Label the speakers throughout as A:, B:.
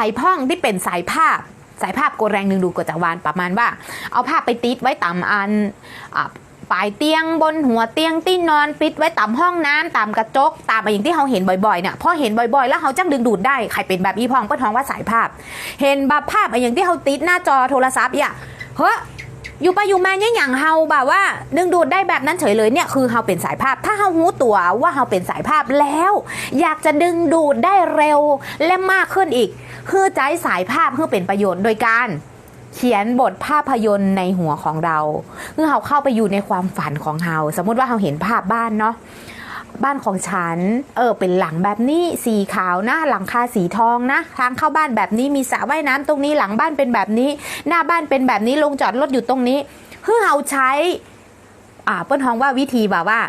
A: ภัยพ่องที่เป็นสายภาพสายภาพกดแรงดึงดูดกดจักรวาลประมาณว่า เอาภาพไปติดไว้ตามอันอปลายเตียงบนหัวเตียงที่นอนปิดไว้ตามห้องน้ำตามกระจก ตามอย่างที่เขาเห็นบ่อยๆเนี่ยพอเห็นบ่อยๆ แล้วเขาจังดึงดูดได้ใครเป็นแบบอีพองก็ท้องว่าสายภาพ เห็นแบบภาพอย่างที่เขาติดหน้าจอโทรศัพท์อะเฮ้ยอยู่ไปอยู่มาเนี่ยอย่างเฮาแบบว่าดึงดูดได้แบบนั้นเฉยเลยเนี่ยคือเฮาเป็นสายภาพ ถ้าเฮารู้ตัวว่าเฮาเป็นสายภาพแล้ว อยากจะดึงดูดได้เร็วและมากขึ้นอีก คือใจสายภาพเพื่อเป็นประโยชน์โดยการเขียนบทภาพยนตร์ในหัวของเราคือเฮาเข้าไปอยู่ในความฝันของเฮาสมมุติว่าเฮาเห็นภาพบ้านเนาะบ้านของฉัน เออ เป็นหลังแบบนี้สีขาวนะ หลังคาสีทองนะ ทางเข้าบ้านแบบนี้มีสระว่ายน้ำตรงนี้หลังบ้านเป็นแบบนี้ หน้าบ้านเป็นแบบนี้ลงจอดรถอยู่ตรงนี้เพื่อเราใช้ อ่า เปิ้ลท้องว่าวิธีแบบว่า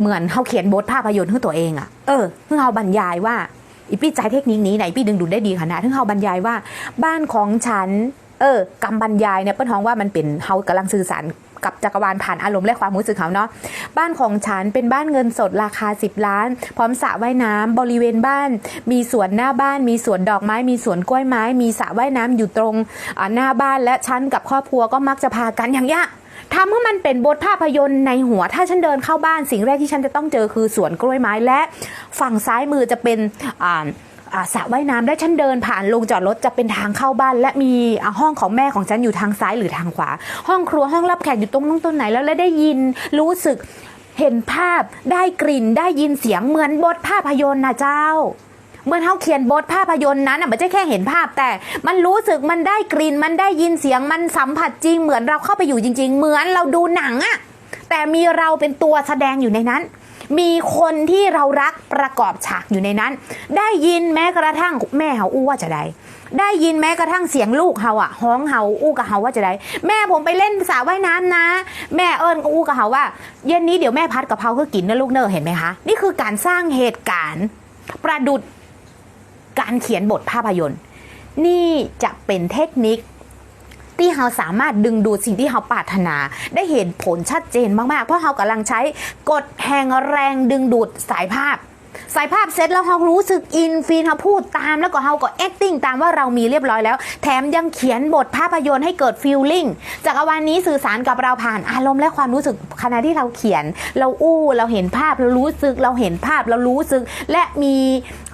A: เหมือนเขาเขียนบทภาพยนตร์ให้ตัวเองอะเออเพื่อเราบรรยายว่า อีปี้ใจเทคนิคนี้ไหนพี่ดึงดูดได้ดีขนาดที่เขาบรรยายว่า บ้านของฉัน เออกำบรรยายเนี่ยเปิ้ลท้องว่ามันเป็นเขากำลังสื่อสารกับจักรวาลผ่านอารมณ์และความรู้สึกเขาเนาะบ้านของฉันเป็นบ้านเงินสดราคา 10 ล้าน พร้อมสระว่ายน้ำบริเวณบ้าน มีสวนหน้าบ้าน มีสวนดอกไม้ มีสวนกล้วยไม้ มีสระว่ายน้ำอยู่ตรงหน้าบ้านและฉันกับครอบครัวก็มักจะพากันอย่างเงี้ย ทำให้มันเป็นบทภาพยนตร์ในหัวถ้าฉันเดินเข้าบ้านสิ่งแรกที่ฉันจะต้องเจอคือสวนกล้วยไม้และ ฝั่งซ้ายมือจะเป็นอ่าสระว่ายน้ำได้ฉันเดินผ่านลงจอดรถจะเป็นทางเข้าบ้าน และมีห้องของแม่ของฉันอยู่ทางซ้ายหรือทางขวา ห้องครัวห้องรับแขกอยู่ตรงนู้นตรงไหนแล้วและได้ยินรู้สึกเห็นภาพได้กลิ่นได้ยินเสียงเหมือนบทภาพยนตร์นะเจ้า เมื่อเขาเขียนบทภาพยนตร์นั้นอะมันจะแค่เห็นภาพแต่มันรู้สึกมันได้กลิ่นมันได้ยินเสียงมันสัมผัสจริง เหมือนเราเข้าไปอยู่จริง ๆ เหมือนเราดูหนังอะแต่มีเราเป็นตัวแสดงอยู่ในนั้น มีคนที่เรารักประกอบฉากอยู่ในนั้น ได้ยินแม้กระทั่งแม่เฮาอู้ว่าจะได้ได้ยินแม้กระทั่งเสียงลูกเฮาอะฮ้องเฮาอู้กับเฮาว่าจะได้แม่ผมไปเล่นสระว่ายน้ำนะ แม่เอิญก็อู้กับเฮาว่า เย็นนี้เดี๋ยวแม่พัดกะเพราเพื่อกินนะลูกเนอเห็นไหมคะ นี่คือการสร้างเหตุการณ์ ประดุด การเขียนบทภาพยนตร์ นี่จะเป็นเทคนิคที่เราสามารถดึงดูดสิ่งที่เราปรารถนา ได้เห็นผลชัดเจนมาก ๆ เพราะเรากำลังใช้กฎแห่งแรงดึงดูดสายภาพ ใสายภาพเสร็จแล้วเรารู้สึกอินฟีนเราพูดตามแล้วก็เราก็ acting ตามว่าเรามีเรียบร้อยแล้ว แถมยังเขียนบทภาพยนตร์ให้เกิด feeling จากรวาลนี้สื่อสารกับเราผ่านอารมณ์และความรู้สึกขณะที่เราเขียน เราอู้เราเห็นภาพเรารู้สึกเราเห็นภาพเรารู้สึก และมี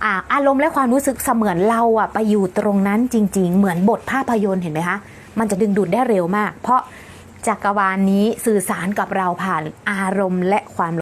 A: อาอารมณ์และความรู้สึกเสมือนเราอะไปอยู่ตรงนั้นจริง ๆ เหมือนบทภาพยนตร์เห็นไหมคะมันจะดึงดูดได้เร็วมาก เพราะจักรวาลนี้สื่อสารกับเราผ่านอารมณ์และความ